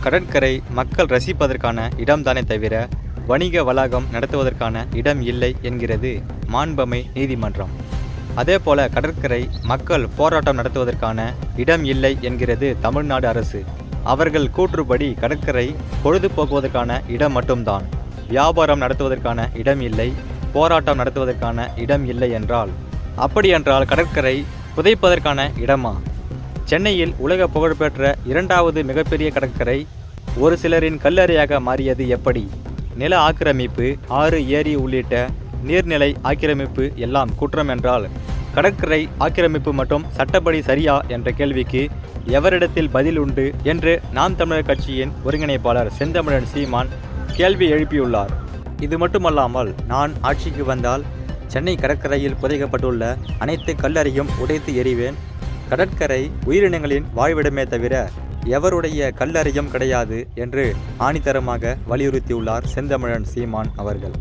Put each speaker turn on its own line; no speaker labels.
கடற்கரை மக்கள் ரசிப்பதற்கான இடம்தானே தவிர வணிக வளாகம் நடத்துவதற்கான இடம் இல்லை என்கிறது மாண்பமை நீதிமன்றம். அதேபோல கடற்கரை மக்கள் போராட்டம் நடத்துவதற்கான இடம் இல்லை என்கிறது தமிழ்நாடு அரசு. அவர்கள் கூற்றுப்படி கடற்கரை பொழுதுபோக்குவதற்கான இடம் மட்டும்தான். வியாபாரம் நடத்துவதற்கான இடம் இல்லை போராட்டம் நடத்துவதற்கான இடம் இல்லை என்றால் அப்படியென்றால் கடற்கரை புதைப்பதற்கான இடமா? சென்னையில் உலக புகழ்பெற்ற இரண்டாவது மிகப்பெரிய கடற்கரை ஒரு சிலரின் கல்லறையாக மாறியது எப்படி? நில ஆக்கிரமிப்பு ஆறு ஏரி உள்ளிட்ட நீர்நிலை ஆக்கிரமிப்பு எல்லாம் குற்றம் என்றால் கடற்கரை ஆக்கிரமிப்பு மட்டும் சட்டப்படி சரியா என்ற கேள்விக்கு எவரிடத்தில் பதில் உண்டு என்று நாம் தமிழர் கட்சியின் ஒருங்கிணைப்பாளர் செந்தமிழன் சீமான் கேள்வி எழுப்பியுள்ளார். இது மட்டுமல்லாமல் நான் ஆட்சிக்கு வந்தால் சென்னை கடற்கரையில் புதைக்கப்பட்டுள்ள அனைத்து கல்லறையும் உடைத்து எறிவேன். கடற்கரை உயிரினங்களின் வாழ்விடமே தவிர எவருடைய கல்லறையும் கிடையாது என்று ஆணித்தரமாக வலியுறுத்தியுள்ளார் செந்தமிழன் சீமான் அவர்கள்.